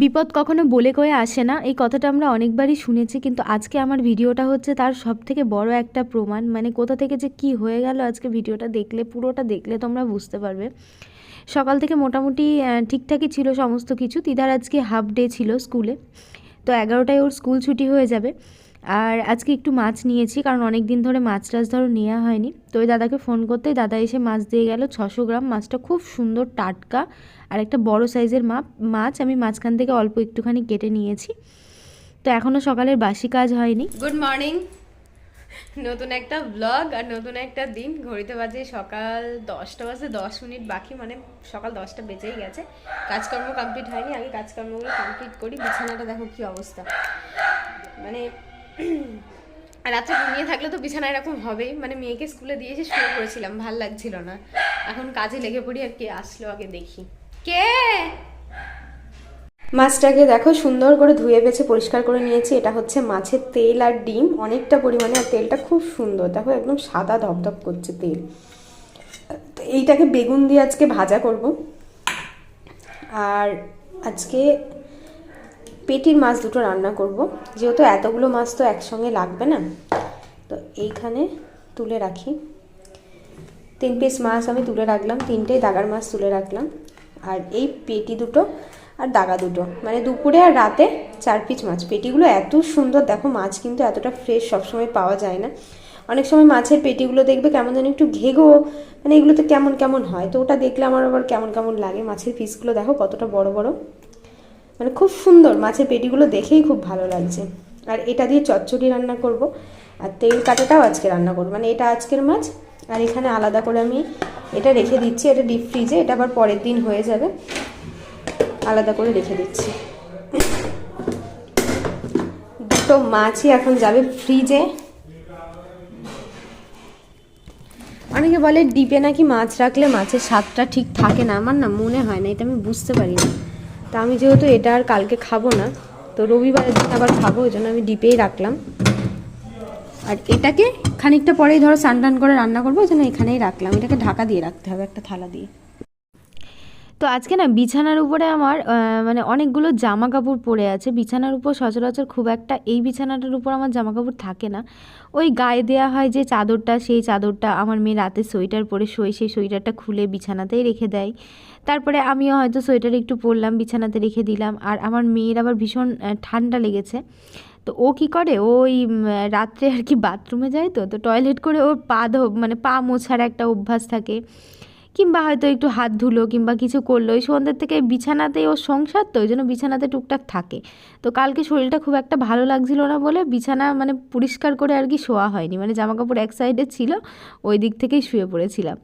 বিপদ কখনো বলে কয়ে আসে না। এই কথাটা আমরা অনেকবারই শুনেছি, কিন্তু আজকে আমার ভিডিওটা হচ্ছে তার সব থেকে বড় একটা প্রমাণ। মানে কোথা থেকে যে কি হয়ে গেল আজকে ভিডিওটা দেখলে, পুরোটা দেখলে তোমরা বুঝতে পারবে। সকাল থেকে মোটামুটি ঠিকঠাকই ছিল সমস্ত কিছু। তিদার আজকে হাফ ডে ছিল স্কুলে। তো এগারোটায় ওর স্কুল ছুটি হয়ে যাবে। আর আজকে একটু মাছ নিয়েছি, কারণ অনেক দিন ধরে মাছ টাছ ধরো নেওয়া হয়নি। তো ওই দাদাকে ফোন করতেই দাদা এসে মাছ দিয়ে গেল ছশো গ্রাম। মাছটা খুব সুন্দর, টাটকা আর একটা বড় সাইজের মাপ, মাছ আমি মাঝখান থেকে অল্প একটুখানি কেটে নিয়েছি। তো এখনও সকালের বাসি কাজ হয়নি। গুড মর্নিং নতুন একটা ব্লগ আর নতুন একটা দিন। ঘড়িতে বাজে সকাল দশটা বাজে, দশ মিনিট বাকি মানে সকাল দশটা বেজেই গেছে। কাজকর্ম কমপ্লিট হয়নি, আগে কাজকর্মগুলো কমপ্লিট করি। বিছানাটা দেখো কি অবস্থা। মানে রাত্রে ঘুমিয়ে থাকলে তো বিছানা এরকম হবেই। মানে মেয়েকে স্কুলে দিয়ে এসে শুয়ে পড়েছিলাম, ভালো লাগছিল না। এখন কাজে লেগে পড়ি আর কে আসলো আগে দেখি। কে? মাছটাকে দেখো সুন্দর করে ধুয়ে বেছে পরিষ্কার করে নিয়েছি। এটা হচ্ছে মাছের তেল আর ডিম। অনেকটা পরিমাণে, আর তেলটা খুব সুন্দর। দেখো একদম সাদা ধপধপ করছে তেল। তো এইটাকে বেগুন দিয়ে আজকে ভাজা করব। আর আজকে পেটির মাছ দুটো রান্না করব। যেহেতু এতগুলো মাছ তো একসঙ্গে লাগবে না। তো এইখানে তুলে রাখি। তিন পিস মাছ আমি তুলে রাখলাম। তিনটেই দাগার মাছ তুলে রাখলাম। আর এই পেটি দুটো আর দাগা দুটো। মানে দুপুরে আর রাতে চার পিস মাছ। পেটিগুলো এত সুন্দর, দেখো মাছ কিন্তু এতটা ফ্রেশ সবসময় পাওয়া যায় না। অনেক সময় মাছের পেটিগুলো দেখবে কেমন যেন একটু ঘেঘো মানে এগুলোতে কেমন কেমন হয়। তো ওটা দেখলে আমার আবার কেমন কেমন লাগে। মাছের পিসগুলো দেখো কতটা বড় বড়। মানে খুব সুন্দর। মাছের পেটিগুলো দেখেই খুব ভালো লাগছে। আর এটা দিয়ে চচ্চড়ি রান্না করব। আর তেল কাটাটাও আজকে রান্না করব। মানে এটা আজকের মাছ। আর এখানে আলাদা করে আমি এটা রেখে দিচ্ছি। এটা ডিপ ফ্রিজে এটা আবার পরের দিন হয়ে যাবে। আলাদা করে রেখে দিচ্ছি। দুটো মাছই এখন যাবে ফ্রিজে। অনেকে বলে ডিপে নাকি মাছ রাখলে মাছের স্বাদটা ঠিক থাকে না। আমার না মনে হয় না, এটা আমি বুঝতে পারি না। তা আমি যেহেতু এটা আর কালকে খাব না, তো রবিবারের দিন আবার খাব, ওই জন্য আমি ডিপেই রাখলাম। আর এটাকে খানিকটা পরেই ধরো স্নান টান করে রান্না করব, ওই জন্য এখানেই রাখলাম। এটাকে ঢাকা দিয়ে রাখতে হবে, একটা থালা দিয়ে। তো আজকে না বিছানার উপরে আমার মানে অনেকগুলো জামা কাপড় পরে আছে। বিছানার উপর সচরাচর খুব একটা, এই বিছানাটার উপর আমার জামা কাপড় থাকে না। ওই গায়ে দেওয়া হয় যে চাদরটা, সেই চাদরটা আমার মেয়ে রাতে সোয়েটার পরে শোয়, সেই সোয়েটারটা খুলে বিছানাতেই রেখে দেয়। তারপরে আমিও হয়তো সোয়েটার একটু পরলাম, বিছানাতে রেখে দিলাম। আর আমার মেয়ের আবার ভীষণ ঠান্ডা লেগেছে। তো ও কি করে? ওই রাত্রে আর কি বাথরুমে যায় তো তো টয়লেট করে ওর পা ধো- মানে পা মোছার একটা অভ্যাস থাকে। কিংবা হয়তো একটু হাত ধুলো কিংবা কিছু করল ওই সন্ধ্যের থেকে বিছানাতেই ওর সংসার তো, ওই জন্য বিছানাতে টুকটাক থাকে। তো কালকে শরীরটা খুব একটা ভালো লাগছিল না বলে বিছানা মানে পরিষ্কার করে আর কি শোয়া হয়নি মানে জামা কাপড় এক সাইডে ছিল, ওই দিক থেকেই শুয়ে পড়েছিলাম।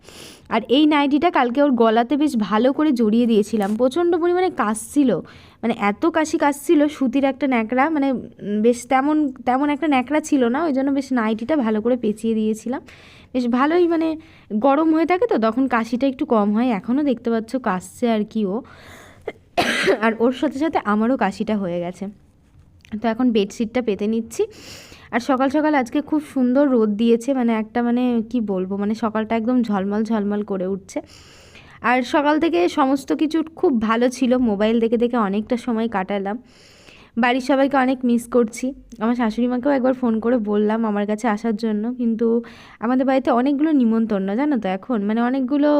আর এই নাইটিটা কালকে ওর গলাতে বেশ ভালো করে জড়িয়ে দিয়েছিলাম। প্রচণ্ড পরিমাণে কাশছিল মানে এত কাশি কাশছিল সুতির একটা ন্যাকড়া মানে বেশ তেমন তেমন একটা ন্যাকড়া ছিল না, ওই জন্য বেশ নাইটিটা ভালো করে পেঁচিয়ে দিয়েছিলাম। বেশ ভালোই মানে গরম হয়ে থাকে তো, তখন কাশিটা একটু কম হয়। এখনও দেখতে পাচ্ছ কাশছে আর কি ও। আর ওর সাথে সাথে আমারও কাশিটা হয়ে গেছে। তো এখন বেডশিটটা পেতে নিচ্ছি। আর সকাল সকাল আজকে খুব সুন্দর রোদ দিয়েছে মানে একটা মানে কি বলব মানে সকালটা একদম ঝলমল ঝলমল করে উঠছে। আর সকাল থেকে সমস্ত কিছু খুব ভালো ছিল, মোবাইল দেখে দেখে অনেকটা সময় কাটালাম। বাড়ির সবাইকে অনেক মিস করছি। আমার শাশুড়ি মাকেও একবার ফোন করে বললাম আমার কাছে আসার জন্য, কিন্তু আমাদের বাড়িতে অনেকগুলো নিমন্ত্রণ জানো তো এখন? মানে অনেকগুলো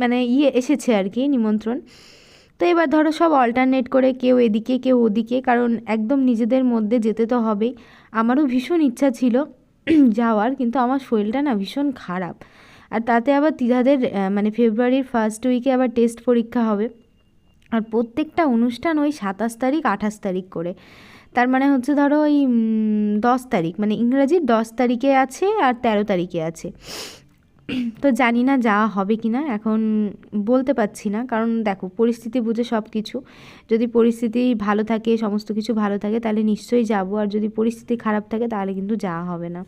মানে ইয়ে এসেছে আর কি নিমন্ত্রণ। তো এবার ধরো সব অল্টারনেট করে কেউ এদিকে, কেউ ওদিকে, কারণ একদম নিজেদের মধ্যে যেতে তো হবেই। আমারও ভীষণ ইচ্ছা ছিল যাওয়ার, কিন্তু আমার শরীরটা না ভীষণ খারাপ। আর তাতে আবার তিধাদের মানে ফেব্রুয়ারির ফার্স্ট উইকে আবার টেস্ট পরীক্ষা হবে। আর প্রত্যেকটা অনুষ্ঠান ওই সাতাশ তারিখ, আঠাশ তারিখ করে। তার মানে হচ্ছে ধরো ওই দশ তারিখ মানে ইংরাজির দশ তারিখে আছে আর তেরো তারিখে আছে। তো জানি না যাওয়া হবে কি না এখন বলতে পারছি না। কারণ দেখো, পরিস্থিতি বুঝে সব কিছু যদি পরিস্থিতি ভালো থাকে, সমস্ত কিছু ভালো থাকে, তাহলে নিশ্চয়ই যাব। আর যদি পরিস্থিতি খারাপ থাকে, তাহলে কিন্তু যাওয়া হবে না।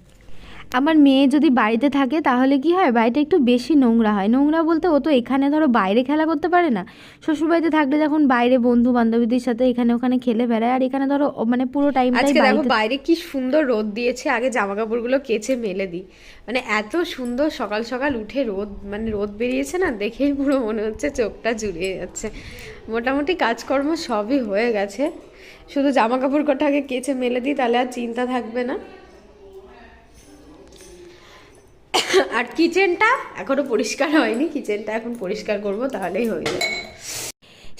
আমার মেয়ে যদি বাড়িতে থাকে তাহলে কি হয়? বাড়িটা একটু বেশি নোংরা হয়। নোংরা বলতে ও তো এখানে ধরো বাইরে খেলা করতে পারে না। শ্বশুরবাড়িতে থাকলে যখন বাইরে বন্ধু বান্ধবীদের সাথে এখানে ওখানে খেলে বেড়ায় আর এখানে ধরো মানে পুরো টাইম আজকে দেখো বাইরে কি সুন্দর রোদ দিয়েছে। আগে জামা কাপড়গুলো কেচে মেলে দিই। মানে এত সুন্দর সকাল সকাল উঠে রোদ মানে রোদ বেরিয়েছে না দেখেই পুরো মনে হচ্ছে চোখটা জুড়িয়ে যাচ্ছে। মোটামুটি কাজকর্ম সবই হয়ে গেছে। শুধু জামা কাপড় কটা আগে কেচে মেলে দিই তাহলে আর চিন্তা থাকবে না। আর কিচেনটা এখনও পরিষ্কার হয়নি কিচেনটা এখন পরিষ্কার করব তাহলেই হয়ে যাবে।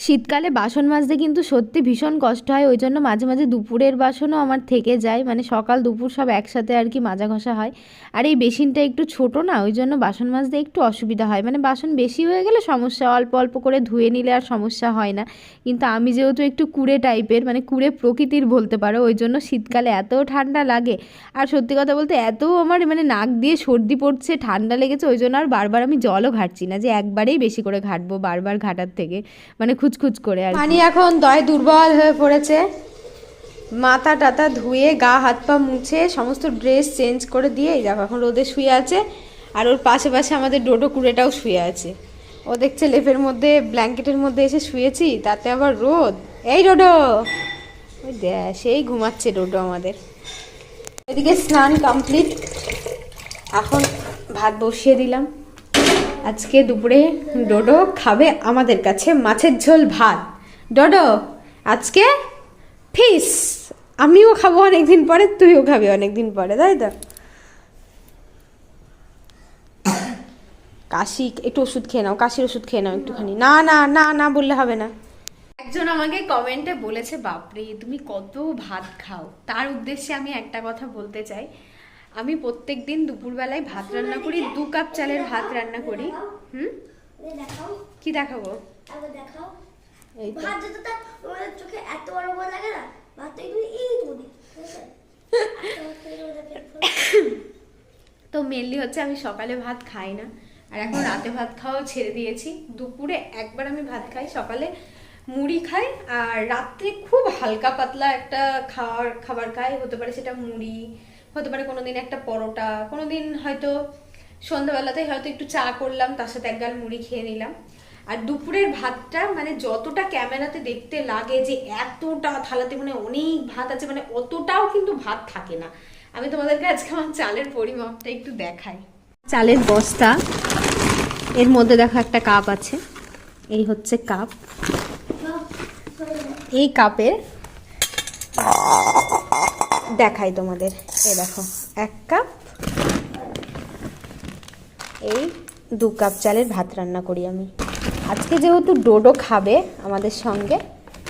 শীতকালে বাসন মাজতে কিন্তু সত্যি ভীষণ কষ্ট হয়, ওই জন্য মাঝে মাঝে দুপুরের বাসনও আমার থেকে যায় মানে সকাল, দুপুর সব একসাথে আর কি মাজা ঘষা হয়। আর এই বেসিনটা একটু ছোট না, ওই জন্য বাসন মাজতে একটু অসুবিধা হয়। মানে বাসন বেশি হয়ে গেলে সমস্যা, অল্প অল্প করে ধুয়ে নিলে আর সমস্যা হয় না। কিন্তু আমি যেহেতু একটু কুড়ে টাইপের মানে কুড়ে প্রকৃতির বলতে পারো, ওই জন্য শীতকালে এত ঠান্ডা লাগে। আর সত্যি কথা বলতে এত আমার মানে নাক দিয়ে সর্দি পড়ছে, ঠান্ডা লেগেছে, ওই জন্য আর বারবার আমি জলও ঘাটছি না, যে একবারেই বেশি করে ঘাটবো বারবার ঘাটার থেকে। মানে খুচখুচ করে আর পানি এখন দয় দুর্বল হয়ে পড়েছে। মাথা টাথা ধুয়ে গা, হাত পা মুছে সমস্ত ড্রেস চেঞ্জ করে দিয়ে এই দেখো, এখন রোদে শুয়ে আছে আর ওর পাশে পাশে আমাদের ডোডো কুড়েটাও শুয়ে আছে। ও দেখছে লেপের মধ্যে, ব্ল্যাঙ্কেটের মধ্যে এসে শুয়েছি, তাতে আবার রোদ। এই ডোডো! ওই সেই ঘুমাচ্ছে ডোডো আমাদের। এদিকে স্নান কমপ্লিট। এখন ভাত বসিয়ে দিলাম। আজকে দুপুরে ডোডো খাবে আমাদের কাছে মাছের ঝোল ভাত। ডোডো, আজকে ফিস। আমিও খাব অনেকদিন পরে, তুইও খাবি অনেকদিন পরে, তাই তো? কাশি একটু ওষুধ খেয়ে নাও, কাশির ওষুধ খেয়ে নাও একটুখানি। না না না না বললে হবে না। একজন আমাকে কমেন্টে বলেছে, বাপরে, তুমি কত ভাত খাও। তার উদ্দেশ্যে আমি একটা কথা বলতে চাই। আমি প্রত্যেক দিন দুপুরবেলায় ভাত রান্না করি দু কাপ চালের ভাত রান্না করি। হুম? কি দেখাবো? এই তো। চোখে এত বড় বড় লাগে না। তো মেনলি হচ্ছে আমি সকালে ভাত খাই না। আর এখন রাতে ভাত খাওয়াও ছেড়ে দিয়েছি। দুপুরে একবার আমি ভাত খাই সকালে মুড়ি খাই আর রাত্রে খুব হালকা পাতলা একটা খাওয়ার খাবার খাই হতে পারে সেটা মুড়ি হতে পারে কোনোদিন একটা পরোটা, কোনোদিন হয়তো সন্ধ্যাবেলাতে হয়তো একটু চা করলাম, তার সাথে এক গাল মুড়ি খেয়ে নিলাম। আর দুপুরের ভাতটা মানে যতটা ক্যামেরাতে দেখতে লাগে যে এতটা থালাতে মানে অনেক ভাত আছে মানে অতটাও কিন্তু ভাত থাকে না। আমি তোমাদেরকে আজকে আমার চালের পরিমাপটা একটু দেখাই। চালের বস্তা, এর মধ্যে দেখো একটা কাপ আছে, এই হচ্ছে কাপ। এই কাপের দেখাই তোমাদের। এ দেখো, এক কাপ এই দু কাপ চালের ভাত রান্না করি আমি। আজকে যেহেতু ডোডো খাবে আমাদের সঙ্গে,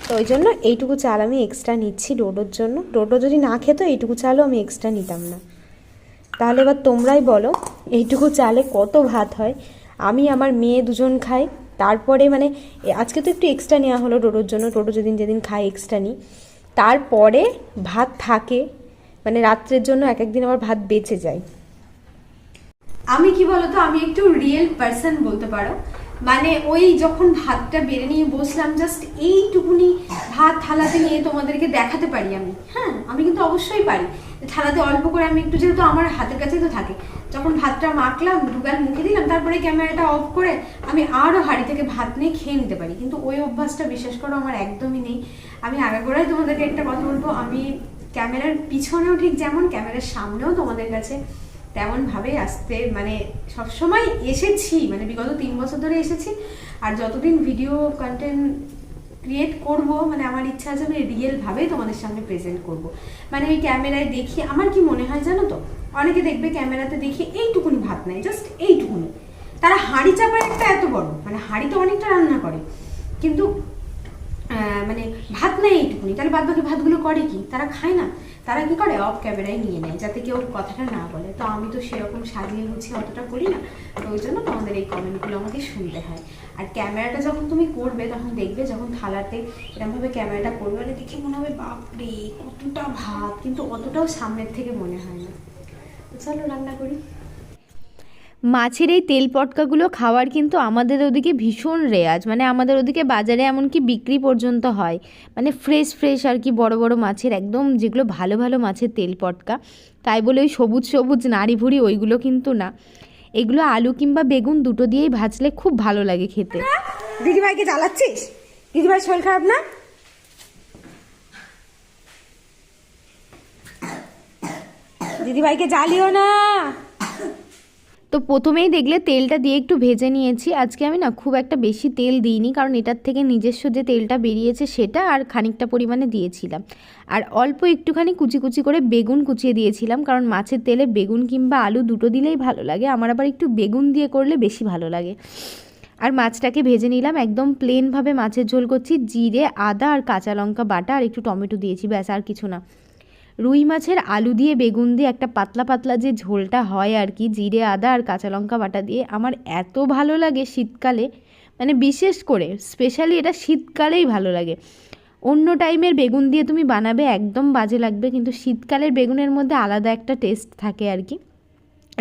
তো ওই জন্য এইটুকু চাল আমি এক্সট্রা নিচ্ছি ডোডোর জন্য। ডোডো যদি না খেত, এইটুকু চালও আমি এক্সট্রা নিতাম না। তাহলে এবার তোমরাই বলো, এইটুকু চালে কত ভাত হয়? আমি, আমার মেয়ে দুজন খাই, তারপরে মানে আজকে তো একটু এক্সট্রা নেওয়া হলো ডোডোর জন্য। টোটো যেদিন যেদিন খাই এক্সট্রা নিই। তারপরে ভাত থাকে। মানে রাত্রের জন্য এক একদিন আমার ভাত বেঁচে যায়। আমি কি বলতো? আমি একটু রিয়েল পার্সন বলতে পারো। মানে ওই যখন ভাতটা বেড়ে নিয়ে বসলাম জাস্ট এইটুকুনি ভাত থালাতে নিয়ে তোমাদেরকে দেখাতে পারি আমি। হ্যাঁ আমি কিন্তু অবশ্যই পারি। থালাতে অল্প করে আমি একটু, যেহেতু আমার হাতের কাছেই তো থাকে, যখন ভাতটা মাখলাম, দুগাল মুখে দিলাম, তারপরে ক্যামেরাটা অফ করে আমি আরও হাঁড়ি থেকে ভাত নিয়ে খেয়ে নিতে পারি। কিন্তু ওই অভ্যাসটা বিশেষ করো আমার একদমই নেই। আমি আগাগোড়াই তোমাদেরকে একটা কথা বলব, আমি ক্যামেরার পিছনেও ঠিক যেমন, ক্যামেরার সামনেও তোমাদের কাছে তেমন ভাবে আসতে মানে সবসময় এসেছি মানে বিগত তিন বছর ধরে এসেছি। আর যতদিন ভিডিও কন্টেন্ট ক্রিয়েট করব মানে আমার ইচ্ছা আছে আমি রিয়েল ভাবেই তোমাদের সামনে প্রেজেন্ট করব। মানে ওই ক্যামেরায় দেখি, আমার কি মনে হয় জানো তো? অনেকে দেখবে ক্যামেরাতে দেখি এইটুকুনি ভাত নেয় জাস্ট এইটুকুনি। তারা হাঁড়ি চাপায় একটা এত বড় মানে হাঁড়ি তো অনেকটা রান্না করে। কিন্তু মানে ভাত নেই এইটুকুনি, তাহলে বাদ বাকি ভাতগুলো করে কি? তারা খায় না। তারা কি করে অফ ক্যামেরায় নিয়ে নেয়? যাতে কেউ কথাটা না বলে। তো আমি তো সেরকম সাজিয়ে গুছিয়ে অতটা করি না। তো ওই জন্য তোমাদের এই কমেন্টগুলো আমাকে শুনতে হয়। আর ক্যামেরাটা যখন তুমি করবে, তখন দেখবে যখন থালাতে এরকমভাবে ক্যামেরাটা করবে মানে দেখে মনে হবে, বাপরে, কতটা ভাত! কিন্তু অতটাও সামনের থেকে মনে হয় না। চলো রান্না করি। মাছের এই তেল পটকাগুলো খাওয়ার কিন্তু আমাদের ওদিকে ভীষণ রেয়াজ। মানে আমাদের ওদিকে বাজারে এমনকি বিক্রি পর্যন্ত হয়। মানে ফ্রেশ ফ্রেশ আর কি বড় বড় মাছের একদম যেগুলো ভালো ভালো মাছের তেল পটকা। তাই বলে ওই সবুজ সবুজ, নাড়ি ভুড়ি ওইগুলো কিন্তু না। এগুলো আলু কিংবা বেগুন দুটো দিয়েই ভাজলে খুব ভালো লাগে খেতে। দিদিভাইকে জ্বালাচ্ছিস? দিদিভাই শরীর খারাপ না? দিদিভাইকে জ্বালিও না। তো প্রথমেই দেখলে তেলটা দিয়ে একটু ভেজে নিয়েছি। আজকে আমি না খুব একটা বেশি তেল দিইনি, কারণ এটার থেকে নিজস্ব যে তেলটা বেরিয়েছে সেটা আর খানিকটা পরিমাণে দিয়েছিলাম। আর অল্প একটুখানি কুচি কুচি করে বেগুন কুচিয়ে দিয়েছিলাম, কারণ মাছের তেলে বেগুন কিংবা আলু দুটো দিলেই ভালো লাগে, আমার আবার একটু বেগুন দিয়ে করলে বেশি ভালো লাগে। আর মাছটাকে ভেজে নিলাম, একদম প্লেনভাবে মাছের ঝোল করছি, জিরে, আদা আর কাঁচা লঙ্কা বাটা আর একটু টমেটো দিয়েছি, ব্যাস আর কিছু না। রুই মাছের আলু দিয়ে বেগুন দিয়ে একটা পাতলা পাতলা যে ঝোলটা হয় আর কি, জিরে, আদা আর কাঁচা লঙ্কা বাটা দিয়ে, আমার এত ভালো লাগে শীতকালে। মানে বিশেষ করে স্পেশালি এটা শীতকালেই ভালো লাগে। অন্য টাইমের বেগুন দিয়ে তুমি বানাবে, একদম বাজে লাগবে, কিন্তু শীতকালের বেগুনের মধ্যে আলাদা একটা টেস্ট থাকে আর কি।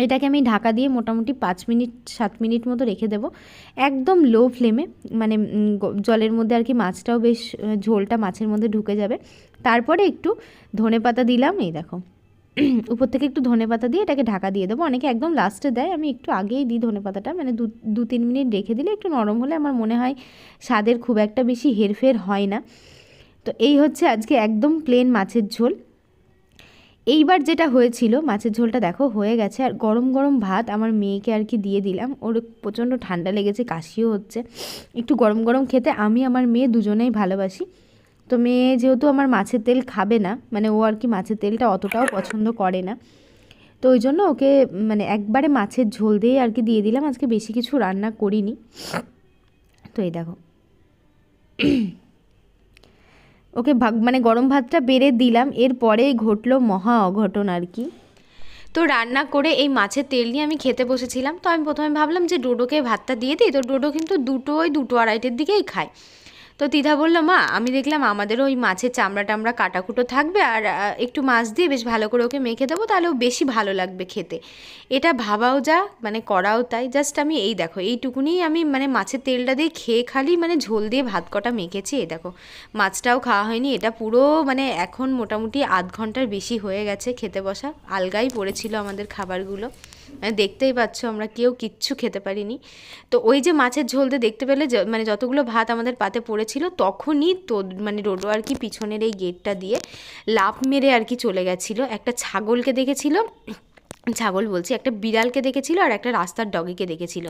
এটাকে আমি ঢাকা দিয়ে মোটামুটি পাঁচ মিনিট, সাত মিনিট মতো রেখে দেবো। একদম লো ফ্লেমে মানে জলের মধ্যে আর কি মাছটাও বেশ ঝোলটা মাছের মধ্যে ঢুকে যাবে। তারপরে একটু ধনে পাতা দিলাম, এই দেখো। উপর থেকে একটু ধনে পাতা দিয়ে এটাকে ঢাকা দিয়ে দেবো। অনেকে একদম লাস্টে দেয়, আমি একটু আগেই দিই ধনে পাতাটা। মানে দু দু, তিন মিনিট রেখে দিলে একটু নরম হলে আমার মনে হয় স্বাদের খুব একটা বেশি হেরফের হয় না। তো এই হচ্ছে আজকে একদম প্লেন মাছের ঝোল। এইবার যেটা হয়েছিল, মাছের ঝোলটা দেখো হয়ে গেছে, আর গরম গরম ভাত আমার মেয়েকে আর কি দিয়ে দিলাম। ওর প্রচণ্ড ঠান্ডা লেগেছে, কাশিও হচ্ছে। একটু গরম গরম খেতে আমি আমার মেয়ে দুজনেই ভালোবাসি। তো মেয়ে যেহেতু আমার মাছের তেল খাবে না মানে ও আর কি মাছের তেলটা অতটাও পছন্দ করে না। তো ওই জন্য ওকে মানে একবারে মাছের ঝোল দিয়ে আর কি দিয়ে দিলাম। আজকে বেশি কিছু রান্না করিনি। তো এই দেখো। ওকে ভাগ মানে গরম ভাতটা বেড়ে দিলাম, এরপরে ঘটলো মহা অঘটন আর কি। তো রান্না করে এই মাছের তেল নিয়ে আমি খেতে বসেছিলাম, তো আমি প্রথমে ভাবলাম যে ডোডোকে ভাতটা দিয়ে দিই, তো ডোডো কিন্তু দুটো ওই দুটো আড়াইটের দিকেই খায়। তো তিধা বলল, মা, আমি দেখলাম আমাদেরও ওই মাছের চামড়া টামড়া কাটাকুটো থাকবে আর একটু মাছ দিয়ে বেশ ভালো করে ওকে মেখে দেবো, তাহলে ও বেশি ভালো লাগবে খেতে। এটা ভাবাও যা মানে করাও তাই, জাস্ট আমি এই দেখো এইটুকুনি আমি মানে মাছের তেলটা দিয়ে খেয়ে খালি মানে ঝোল দিয়ে ভাত কটা মেখেছি, এই দেখো। মাছটাও খাওয়া হয়নি, এটা পুরো মানে এখন মোটামুটি আধ ঘণ্টার বেশি হয়ে গেছে খেতে বসা, আলগাই পড়েছিল আমাদের খাবারগুলো। দেখতেই পাচ্ছ আমরা কেউ কিচ্ছু খেতে পারিনি। তো ওই যে মাছের ঝোলতে দেখতে পেলে মানে যতগুলো ভাত আমাদের পাতে পড়েছিল, তখনই তো মানে রোডো আর কি পিছনের এই গেটটা দিয়ে লাভ মেরে আর কি চলে গেছিল। একটা ছাগলকে দেখেছিল ছাগল বলছি, একটা বিড়ালকে দেখেছিল আর একটা রাস্তার ডগিকে দেখেছিল।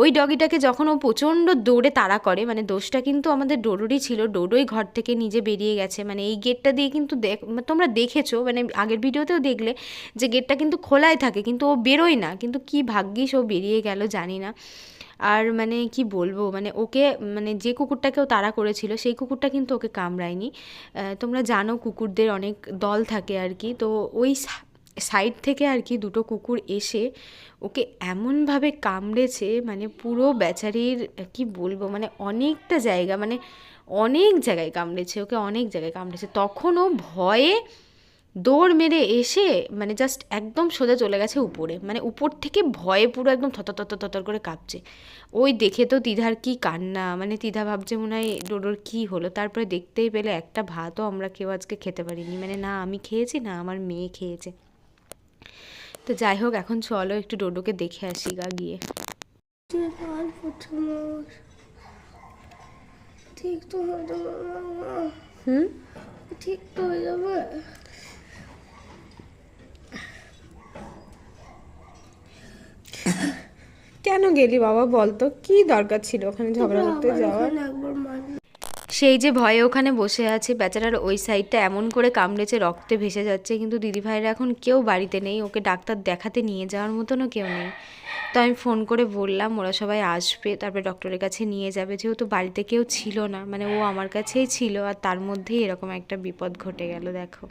ওই ডগিটাকে যখন ও প্রচণ্ড দৌড়ে তাড়া করে মানে দোষটা কিন্তু আমাদের ডোডোরই ছিল ডোডোই ঘর থেকে নিজে বেরিয়ে গেছে মানে এই গেটটা দিয়ে কিন্তু দেখ তোমরা দেখেছ মানে আগের ভিডিওতেও দেখলে যে গেটটা কিন্তু খোলাই থাকে, কিন্তু ও বেরোয় না, কিন্তু কি ভাগ্যিস ও বেরিয়ে গেল জানি না। আর মানে কি বলব মানে ওকে মানে যে কুকুরটাকেও তাড়া করেছিল, সেই কুকুরটা কিন্তু ওকে কামড়ায়নি। তোমরা জানো কুকুরদের অনেক দল থাকে আর কি, তো ওই সাইড থেকে আর কি দুটো কুকুর এসে ওকে এমনভাবে কামড়েছে মানে পুরো বেচারির, কি বলব মানে অনেকটা জায়গা মানে অনেক জায়গায় কামড়েছে, ওকে অনেক জায়গায় কামড়েছে। তখন ও ভয়ে দৌড় মেরে এসে মানে জাস্ট একদম সোজা চলে গেছে উপরে মানে উপর থেকে ভয়ে পুরো একদম থতর থতর থতর করে কাঁপছে। ওই দেখে তো তিধার কি কান্না মানে তিধা ভাবছে মনে হয়, ডোডোর কী হলো? তারপরে দেখতেই পেলে একটা ভাতও আমরা কেউ আজকে খেতে পারিনি মানে না আমি খেয়েছি, না আমার মেয়ে খেয়েছে। তো যাই হোক এখন চলো একটু ডোডোকে দেখে আসি গা গিয়ে। ঠিক তো হুম? ঠিক তো হয়ে যাবে। কেন গেলি বাবা বলতো? কি দরকার ছিল ওখানে ঝগড়া করতে যাওয়ার? এখানে একবার সেই যে ভয়ে ওখানে বসে আছে, বেচারার ওই সাইডটা এমন করে কামড়েছে, রক্তে ভেসে যাচ্ছে। কিন্তু দিদিভাইরা এখন কেউ বাড়িতে নেই, ওকে ডাক্তার দেখাতে নিয়ে যাওয়ার মতনও কেউ নেই। তো আমি ফোন করে বললাম, ওরা সবাই আসবে, তারপরে ডক্টরের কাছে নিয়ে যাবে। যেহেতু বাড়িতে কেউ ছিল না মানে ও আমার কাছেই ছিল, আর তার মধ্যেই এরকম একটা বিপদ ঘটে গেল, দেখো।